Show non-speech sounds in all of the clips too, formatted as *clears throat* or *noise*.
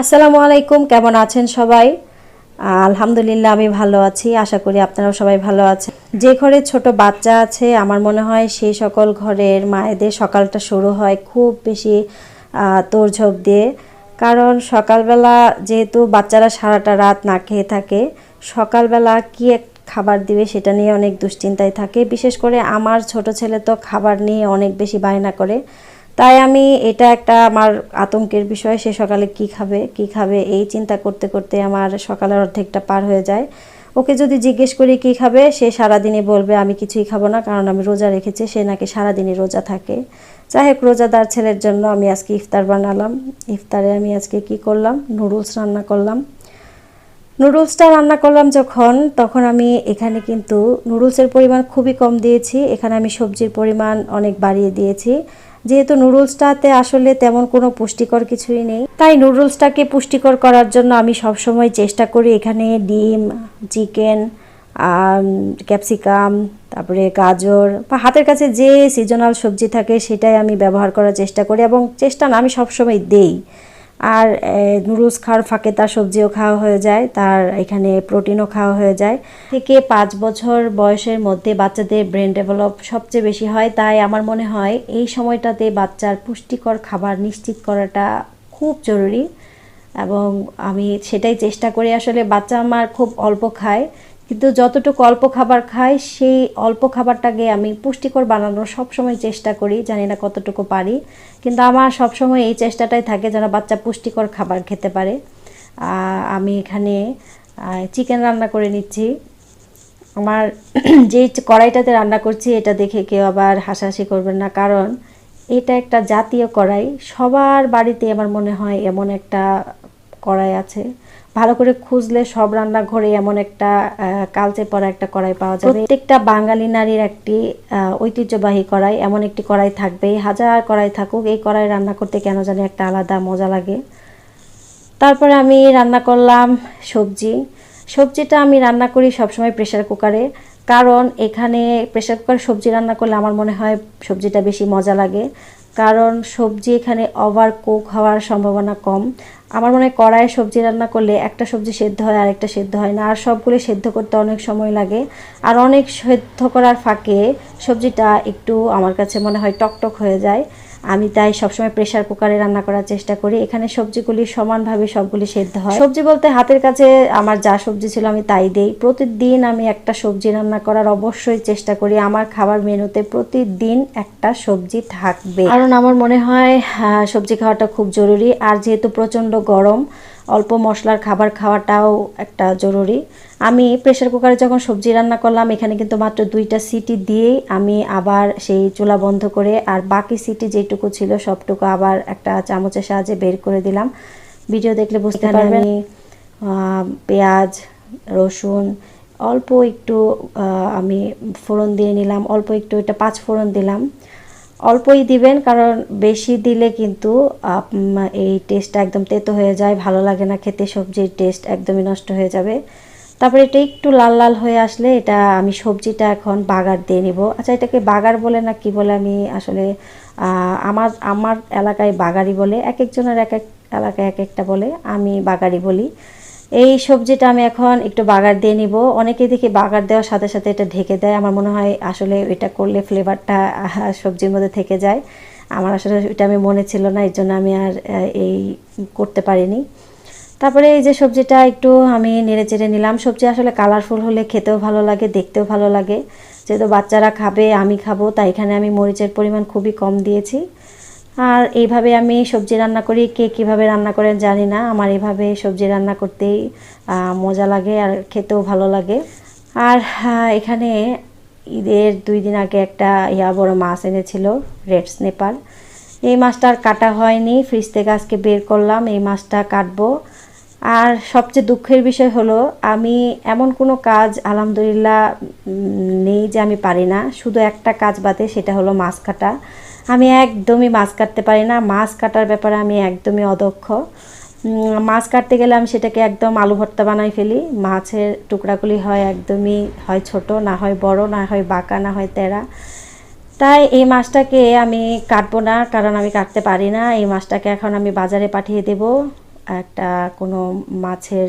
আসসালামু আলাইকুম, কেমন আছেন সবাই? আলহামদুলিল্লাহ, আমি ভালো আছি। আশা করি আপনারাও সবাই ভালো আছেন। যে ঘরে ছোট বাচ্চা আছে, আমার মনে হয় সেই সকল ঘরের মায়েদের সকালটা শুরু হয় খুব বেশি তোড়ঝোড় দিয়ে। কারণ সকালবেলা যেহেতু বাচ্চারা সারাটা রাত না খেয়ে থাকে, সকালবেলা কি এক খাবার দিবে সেটা নিয়ে অনেক দুশ্চিন্তায় থাকে। বিশেষ করে আমার ছোট ছেলে তো খাবার নিয়ে অনেক বেশি বায়না করে। তাই আমি এটা একটা আমার আতঙ্কের বিষয়, সে সকালে কি খাবে কি খাবে, এই চিন্তা করতে করতে আমার সকালের অর্ধেকটা পার হয়ে যায়। ওকে যদি জিজ্ঞেস করি কি খাবে, সে সারাদিনই বলবে, আমি কিছুই খাব না, কারণ আমি রোজা রেখেছি, সে নাকি সারাদিনই রোজা থাকে। যাই হোক রোজাদার ছেলের জন্য আমি আজকে ইফতার বানালাম। ইফতারে আমি আজকে কি করলাম? নুডলস রান্না করলাম। নুডলসটা রান্না করলাম যখন, তখন আমি এখানে কিন্তু নুডলসের পরিমাণ খুবই কম দিয়েছি। এখানে আমি সবজির পরিমাণ অনেক বাড়িয়ে দিয়েছি। যেহেতু নুডলসটাতে আসলে তেমন কোনো পুষ্টিকর কিছুই নেই, তাই নুডলসটাকে পুষ্টিকর করার জন্য আমি সবসময় চেষ্টা করি এখানে ডিম, চিকেন ক্যাপসিকাম, তারপরে গাজর বা হাতের কাছে যে সিজনাল সবজি থাকে সেটাই আমি ব্যবহার করার চেষ্টা করি এবং চেষ্টা না, আমি সবসময় দেই। আর নুডলস খাওয়ার ফাঁকে তার সবজিও খাওয়া হয়ে যায়, তার এখানে প্রোটিনও খাওয়া হয়ে যায়। থেকে পাঁচ বছর বয়সের মধ্যে বাচ্চাদের ব্রেন ডেভেলপ সবচেয়ে বেশি হয়, তাই আমার মনে হয় এই সময়টাতে বাচ্চার পুষ্টিকর খাবার নিশ্চিত করাটা খুব জরুরি। এবং আমি সেটাই চেষ্টা করি, আসলে বাচ্চা আমার খুব অল্প খায় কিন্তু যতটুকু অল্প খাবার খায় সেই অল্প খাবারটাকে আমি পুষ্টিকর বানানোর সবসময় চেষ্টা করি, জানি না কতটুকু পারি। কিন্তু আমার সবসময় এই চেষ্টাটাই থাকে যেন বাচ্চা পুষ্টিকর খাবার খেতে পারে। আমি এখানে চিকেন রান্না করে নিচ্ছি। আমার *clears throat* যে কড়াইটাতে রান্না করছি, এটা দেখে কেউ আবার হাসাহাসি করবেন না। কারণ এটা একটা জাতীয় কড়াই। সবার বাড়িতে আমার মনে হয় এমন একটা কড়াই আছে। ভালো করে খুঁজলে সব রান্নাঘরে এমন একটা কালচে পড়া একটা কড়াই পাওয়া যাবে। প্রত্যেকটা বাঙালি নারীর একটি ঐতিহ্যবাহী কড়াই, এমন একটি কড়াই থাকবে হাজার কড়াই থাকুক, এই কড়াই রান্না করতে কেন জানি একটা আলাদা মজা লাগে। তারপরে আমি রান্না করলাম সবজি। সবজিটা আমি রান্না করি সবসময় প্রেশার কুকারে, কারণ এখানে প্রেশার কুকার সবজি রান্না করলে আমার মনে হয় সবজিটা বেশি মজা লাগে। কারণ সবজি এখানে ওভার কুক হওয়ার সম্ভাবনা কম। আমার মনে হয় কড়াইয়ে সবজি রান্না করলে একটা সবজি সেদ্ধ হয় আর একটা সেদ্ধ হয় না। আর সবগুলো সেদ্ধ করতে অনেক সময় লাগে। আর অনেক সেদ্ধ করার ফাঁকে সবজিটা একটু আমার কাছে মনে হয় টকটক হয়ে যায়। আমি তাই সবসময় প্রেশার কুকারে রান্না করার চেষ্টা করি। এখানে সবজিগুলি সমানভাবে সবগুলি সেদ্ধ হয়। সবজি বলতে হাতের কাছে আমার যা সবজি ছিল আমি তাই দেই। প্রতিদিন আমি একটা সবজি রান্না করার অবশ্যই চেষ্টা করি। আমার খাবার মেনুতে প্রতিদিন একটা সবজি থাকবে। কারণ আমার মনে হয় সবজি খাওয়াটা খুব জরুরি। আর যেহেতু প্রচণ্ড গরম অল্প মশলার খাবার খাওয়াটাও একটা জরুরি। আমি প্রেশার কুকারে যখন সবজি রান্না করলাম এখানে কিন্তু মাত্র দুইটা সিটি দিয়েই আমি আবার সেই চুলা বন্ধ করে আর বাকি সিটি যেটুকু ছিল সবটুকু আবার একটা চামচের সাহায্যে বের করে দিলাম। ভিডিও দেখলে বুঝতে পারবেন। পেঁয়াজ রসুন অল্প একটু আমি ফোড়ন দিয়ে নিলাম অল্প একটু এটা পাঁচ ফোড়ন দিলাম। অল্পই দিবেন, কারণ বেশি দিলে কিন্তু এই টেস্টটা একদম তেতো হয়ে যায়, ভালো লাগে না খেতে, সবজির টেস্ট একদমই নষ্ট হয়ে যাবে। তারপরে এটা একটু লাল লাল হয়ে আসলে এটা আমি সবজিটা এখন বাগার দিয়ে নিব। আচ্ছা এটাকে বাগার বলে না কি বলে আমি আসলে আমার আমার এলাকায় বাগারি বলে এক একজনের এক এক এলাকায় এক একটা বলে, আমি বাগারি বলি। এই সবজিটা আমি এখন একটু বাগার দিয়ে নিব। অনেকে দেখি বাগার দেওয়ার সাথে সাথে এটা ঢেকে দেয়। আমার মনে হয় আসলে এটা করলে ফ্লেভারটা *laughs* সবজির মধ্যে থেকে যায়। আমার আসলে এটা আমি মনে ছিল না, এর জন্য আমি আর এই করতে পারিনি। তারপরে এই যে সবজিটা একটু আমি নেড়ে চেড়ে নিলাম। সবজি আসলে কালারফুল হলে খেতেও ভালো লাগে, দেখতেও ভালো লাগে। যেহেতু বাচ্চারা খাবে, আমি খাব, তাই এখানে আমি মরিচের পরিমাণ খুবই কম দিয়েছি। আর এইভাবে আমি সবজি রান্না করি। কে কীভাবে রান্না করেন জানি না। আমার এভাবে সবজি রান্না করতেই মজা লাগে আর খেতেও ভালো লাগে। আর এখানে ঈদের দুই দিন আগে একটা ইয়া বড় মাছ এনেছিল, রেড স্নেপার এই মাছটা আর কাটা হয়নি। ফ্রিজ থেকে আজকে বের করলাম। এই মাছটা কাটবো। আর সবচেয়ে দুঃখের বিষয় হলো, আমি এমন কোনো কাজ, আলহামদুলিল্লাহ নেই যে আমি পারি না। শুধু একটা কাজ বাদে, সেটা হলো মাছ কাটা। আমি একদমই মাছ কাটতে পারি না। মাছ কাটার ব্যাপারে আমি একদমই অদক্ষ। মাছ কাটতে গেলে আমি সেটাকে একদম আলু ভর্তা বানাই ফেলি। মাছের টুকরাগুলি হয় একদমই, হয় ছোট, না হয় বড়, না হয় বাঁকা, না হয় তেরা। তাই এই মাছটাকে আমি কাটবো না, কারণ আমি কাটতে পারি না। এই মাছটাকে এখন আমি বাজারে পাঠিয়ে দেব। একটা কোনো মাছের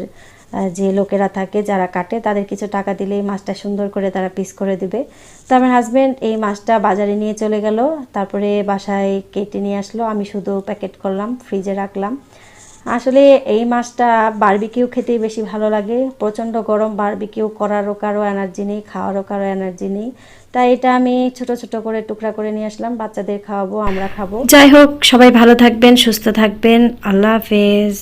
যে লোকেরা থাকে যারা কাটে, তাদের কিছু টাকা দিলে এই মাছটা সুন্দর করে তারা পিস করে দিবে। তো আমার হাজব্যান্ড এই মাছটা বাজারে নিয়ে চলে গেল, তারপরে বাসায় কেটে নিয়ে আসলো। আমি শুধু প্যাকেট করলাম ফ্রিজে রাখলাম। আসলে এই মাছটা বারবিকিউ খেতেই বেশি ভালো লাগে। প্রচণ্ড গরম বারবিকিউ করারও কারও এনার্জি নেই, খাওয়ারও কারও এনার্জি নেই। তাই এটা আমি ছোট ছোট করে টুকরা করে নিয়ে আসলাম, বাচ্চাদের খাওয়াবো, আমরা খাব। যাই হোক, সবাই ভালো থাকবেন, সুস্থ থাকবেন। আল্লাহ হাফেজ।